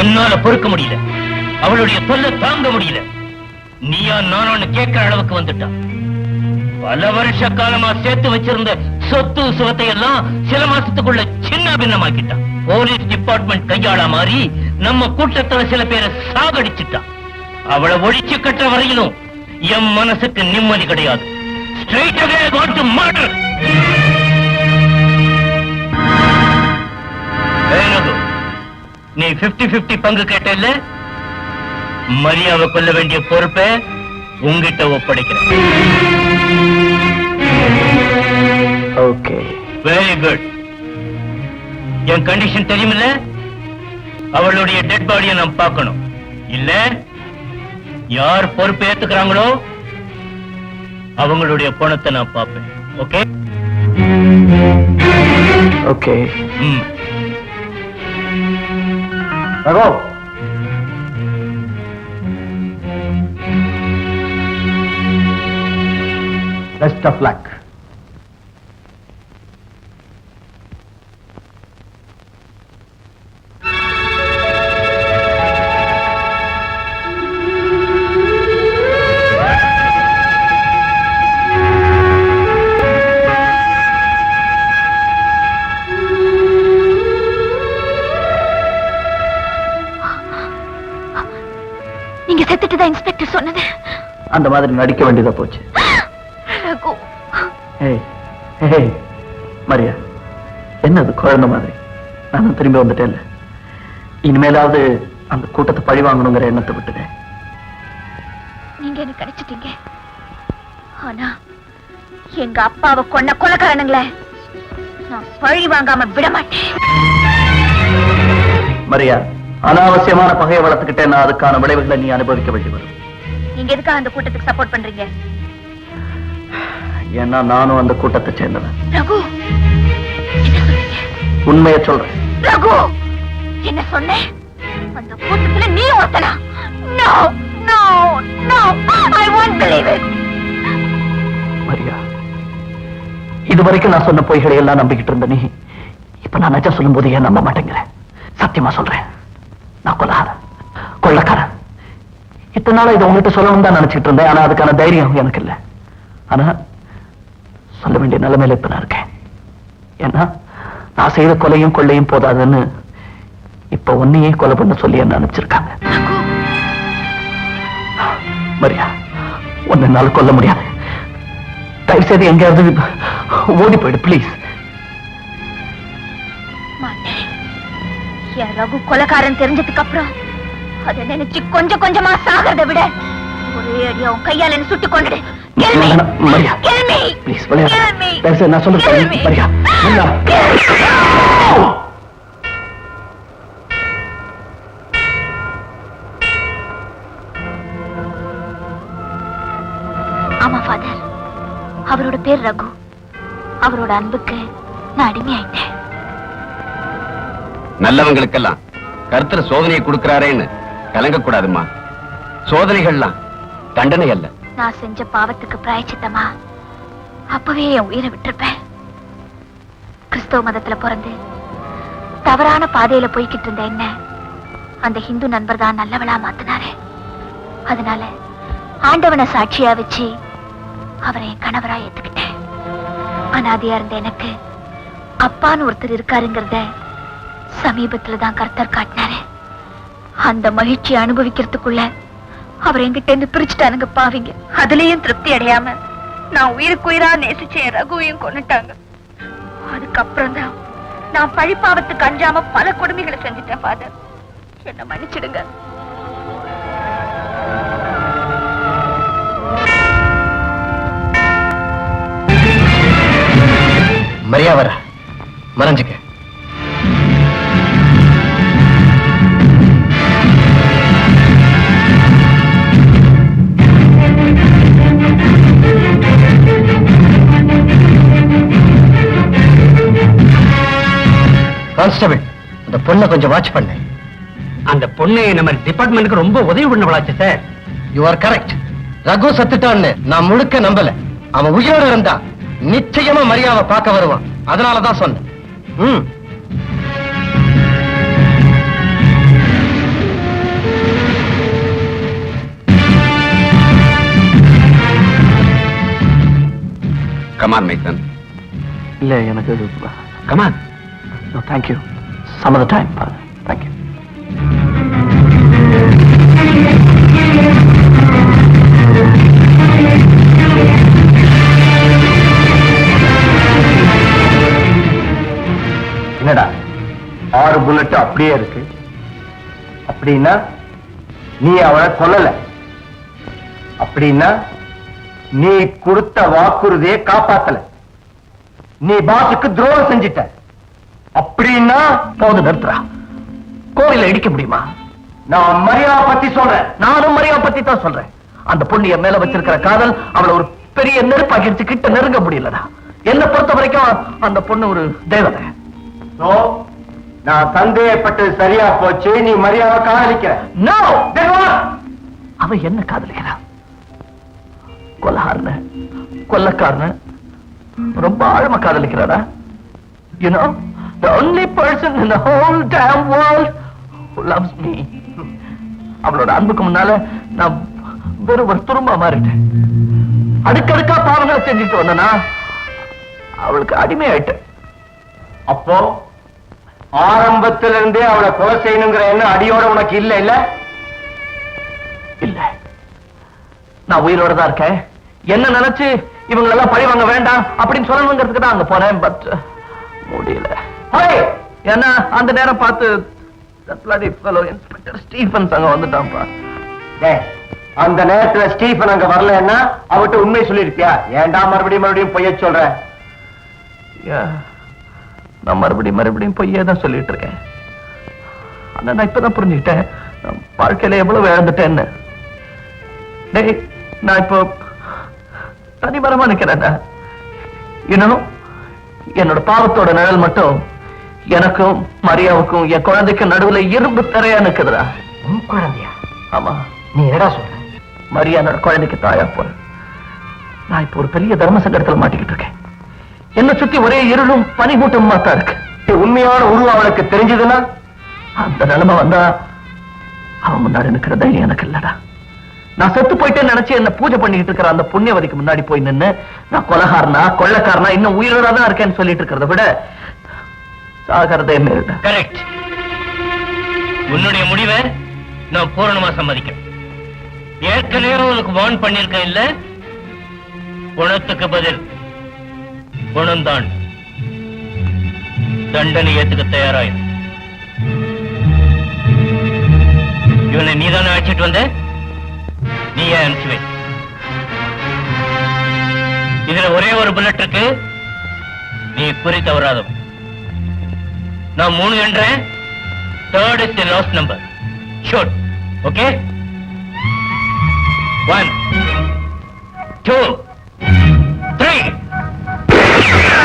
என்னால பொறுக்க முடியல. அவளுடைய தொல்லை தாங்க முடியல. நீயா நானும் கேட்கிற அளவுக்கு வந்துட்டான் பல வருஷ காலமா சேர்த்து வச்சிருந்த சொத்து சுகத்தை எல்லாம் சில மாசத்துக்குள்ள சின்ன பின்னமாக்கிட்டான் போலீஸ் டிபார்ட்மெண்ட் கையாள மாறி நம்ம கூட்டத்துல சில பேரை சாகடிச்சுட்டான் அவளை ஒழிச்சு கட்டுற வரையிலும் என் மனசுக்கு நிம்மதி கிடையாது. Straight away want to murder நீ 50 50 பங்கு கேட்டல்ல? மரியாதை கொள்ள வேண்டிய பொறுப்பை உங்கிட்ட ஒப்படைக்கிறேன். ஓகே. வெரி குட் என் கண்டிஷன் தெரியுமில்ல? அவளுடைய டெட் பாடியை நான் பார்க்கணும். இல்ல யார் பொறுப்பு ஏத்துக்கிறாங்களோ அவங்களுடைய பணத்தை நான் பார்ப்பேன். Okay okay. ம். Pagó. Lester Flack. சொன்னது? அந்த மாதிரி நடிக்க வேண்டியதா போச்சு. மரியா என்னது குழந்தை மாதிரி? நானும் திரும்பி வந்துட்டேன்ல இனிமேலாவது அந்த கூட்டத்தை பழி வாங்கணுங்கிற எண்ணத்தை விட்டுதே நீங்க எனக்கு கிடைச்சிட்டீங்க? ஆனா எங்க அப்பாவை கொன்ன கொலைக்காரனுங்களே நான் பழி வாங்காம விட மாட்டேன். மரியா அனாவசியமான பகையை வளர்த்துக்கிட்டேன்னா அதுக்கான விளைவுகளை நீ அனுபவிக்க வேண்டி வரும். நீங்க எதுக்காக அந்த கூட்டத்துக்கு சப்போர்ட் பண்றீங்க? ஏன்னா நானும் அந்த கூட்டத்தை சேர்ந்தவன். ரகு! உண்மையை சொல்றேன். ரகு! என்ன சொன்னேன் அந்த கூட்டத்துல நீ ஒருத்தனா? No no no I won't believe it. Maria இதுவரைக்கும் நான் சொன்ன பொய்களை எல்லாம் நம்பிக்கிட்டு இருந்த நீ இப்ப நான் நிஜம் சொல்லும் போது ஏன் நம்ப மாட்டேங்கிறேன் சத்தியமா சொல்றேன். நான் கொள்ளக்காரன் கொள்ளக்காரன். இத்தனை நாளா இதை உங்ககிட்ட சொல்லணும் தான் நினைச்சிட்டு இருந்தேன். ஆனா அதுக்கான தைரியம் எனக்கு இல்லை ஆனா சொல்ல வேண்டிய நிலைமையில இப்ப நான் இருக்கேன். ஏன்னா நான் செய்த கொலையும் கொள்ளையும் போதாதுன்னு இப்ப உன்னையே கொலை பண்ண சொல்லி என்ன அனுப்பிச்சிருக்காங்க. மரியா உன்னை என்னால கொல்ல முடியாது. தயவு செய்து எங்கேயாவது ஓடி போயிடு பிளீஸ் ரகு கொலைக்காரன் தெரிஞ்சதுக்கு அப்புறம் அதை நினைச்சு கொஞ்சம் கொஞ்சமா சாகிறத விட ஒரே அடியா உன் கையால என்ன சுட்டு கொண்டுடு மரியா. ப்ளீஸ் விளையாடு நான். மரியா. மரியா. ஆமா ஃபாதர் அவரோட பேர் ரகு. அவரோட அன்புக்கு நான் அடிமையாயிட்டேன். நல்லவங்களுக்கெல்லாம் கருத்துல சோதனையை கொடுக்கிறாரேன்னு கலங்கக்கூடாதும்மா சோதனைகள்லாம் தண்டனை அல்ல. நான் செஞ்ச பாவத்துக்கு பிராயச்சித்தமா? அப்பவே என் உயிரை விட்டிருப்பேன். கிறிஸ்தவ மதத்துல பிறந்து தவறான பாதையில போய்கிட்டு இருந்த என்ன? அந்த ஹிந்து நண்பர் தான் நல்லவளா மாத்தினாரு. அதனால ஆண்டவனை சாட்சியா வச்சு அவரை என் கணவரா ஏத்துக்கிட்டேன். அனாதியா இருந்த எனக்கு அப்பான்னு ஒருத்தர் இருக்காருங்கிறத சமீபத்துல தான் கர்த்தர் காட்டினாரு. அந்த மகிழ்ச்சியை அனுபவிக்கிறதுக்குள்ள அவர் எங்கிட்ட இருந்து பிரிச்சுட்டானுங்க பாவிங்க. அதுலயும் திருப்தி அடையாம நான் உயிருக்கு உயிரா நேசிச்ச ரகுவையும் கொன்னுட்டாங்க. அதுக்கப்புறம் தான் நான் பழிப்பாவத்துக்கு அஞ்சாம பல கொடுமைகளை செஞ்சுட்டேன் ஃபாதர் என்ன மன்னிச்சிடுங்க. மரியாவரா மறைஞ்சுக்க. கான்ஸ்டபிள் அந்த பொண்ணை கொஞ்சம் வாட்ச் பண்ணு. அந்த பொண்ணு நம்ம டிபார்ட்மெண்ட்டுக்கு ரொம்ப உதவி பண்ணவளாச்சு sir you are correct Raghu சத்துட்டான்னு நான் முழுக்க நம்பல. அவன் உயிரோடு இருந்தா நிச்சயமா மரியாதை பார்க்க வருவான். அதனாலதான் சொன்னேன். ம். கமான் மைத்தன் இல்ல எனக்கு come on No, thank you. Some other time, Father. Thank you. என்னடா ஆறு புல்லட் அப்படியே இருக்கு அப்படின்னா நீ அவளை கொல்லல அப்படின்னா நீ கொடுத்த வாக்குறுதியை காப்பாத்தல நீ பாசுக்கு துரோகம் செஞ்சிட்ட அப்படின்னா போது நிறுத்துறா. கோவில இடிக்க முடியுமா? நான் மரியாதை பத்தி சொல்றேன். நானும் மரியாதை பத்தி தான் சொல்றேன். அந்த பொண்ணு மேல வச்சிருக்கிற காதல் அவளை ஒரு பெரிய நெருப்பாக்கிடுச்சு கிட்ட நெருங்க முடியலடா. என்னை பொறுத்த வரைக்கும் அந்த பொண்ணு ஒரு தேவதை. நான் சந்தேகப்பட்டது சரியா போச்சு. நீ மரியாதை காதலிக்கிற. அவ என்ன காதலிக்கிறான் கொலகாரன கொல்லக்காரன ரொம்ப ஆழமா காதலிக்கிறாரா know? The only person in the whole damn world who loves me. அவளோட அன்புக்கு முன்னால நான் வெறும் ஒரு துரும்பா மாறிட்டேன். அடுக்கடுக்கா பாவங்களை செஞ்சுட்டு வந்தனா அவளுக்கு அடிமையாயிட்டேன். அப்போ ஆரம்பத்துல இருந்தே அவளை கொலை செய்யணுங்கிற எண்ணம் அடியோட உனக்கு இல்ல இல்ல? இல்ல. நான் உயிரோட தான் இருக்கேன். என்ன நினைச்சு இவங்களெல்லாம் பழி வாங்க வேண்டாம் அப்படின்னு சொல்லணுங்கிறதுக்கு தான் அங்க போனேன் பட் முடியல. ஏன்னா அந்த நேரம் பார்த்து bloody fellow இன்ஸ்பெக்டர் ஸ்டீஃபன்ஸ் அங்க வந்துட்டான்ப்பா. அந்த நேரத்துல ஸ்டீஃபன் அங்க வரலன்னா அவட்ட உண்மை சொல்லிருப்பியா ஏன்டா மறுபடியும் மறுபடியும் பொய்ய சொல்ற. நான் மறுபடியும் மறுபடியும் பொய்யே தான் சொல்லிட்டு இருக்கேன் ஆனா நான் இப்பதான் புரிஞ்சுக்கிட்டேன் வாழ்க்கையில எவ்வளவு இழந்துட்டேன்னு. டேய் நான் இப்போ தனிமரமா நிக்கிறேன் இன்னும் என்னோட பாவத்தோட நிழல் மட்டும் எனக்கும் மரியாவுக்கும் என் குழந்தைக்கும் நடுவுல இரும்பு திரையா நிக்குதுடா. உன் குழந்தையா? ஆமா. நீ என்னடா சொல்ற? மரியா குழந்தைக்கு தாயா போற நான் இப்போ ஒரு பெரிய தர்ம சங்கடத்துல மாட்டிக்கிட்டு இருக்கேன். என்ன சுத்தி ஒரே இருளும் பனிமூட்டமா தான் இருக்கு. உண்மையான உருவம் அவளுக்கு தெரிஞ்சதுன்னா அந்த நிலைமை வந்தா அவன் முன்னாடி நிக்கிற தைரியம் எனக்கு இல்லடா. நான் செத்து போயிட்டேன்னு நினைச்சு என்ன பூஜை பண்ணிட்டு இருக்கிற அந்த புண்ணியவதிக்கு முன்னாடி போய் நின்னு நான் கொலகாரனா கொள்ளக்காரனா இன்னும் உயிரோட தான் இருக்கேன்னு சொல்லிட்டு இருக்கிறத விட சாகிறதே மேல்டா. கரெக்ட் உன்னுடைய முடிவை நான் பூரணமா சம்மதிக்கிறேன். ஏற்கனவே உனக்கு வார்ன் பண்ணிருக்கேன் இல்ல? குணத்துக்கு பதில். குணம்தான். தண்டனை ஏத்துக்க தயாராயிரு. இவனை நீதானே அழைச்சிட்டு வந்த? நீ ஏன் அனுப்பிச்சு இதுல ஒரே ஒரு புல்லட் இருக்கு. நீ குறி தவறாதவன். நான் மூணு என்றேன். Third is the last number shoot okay one two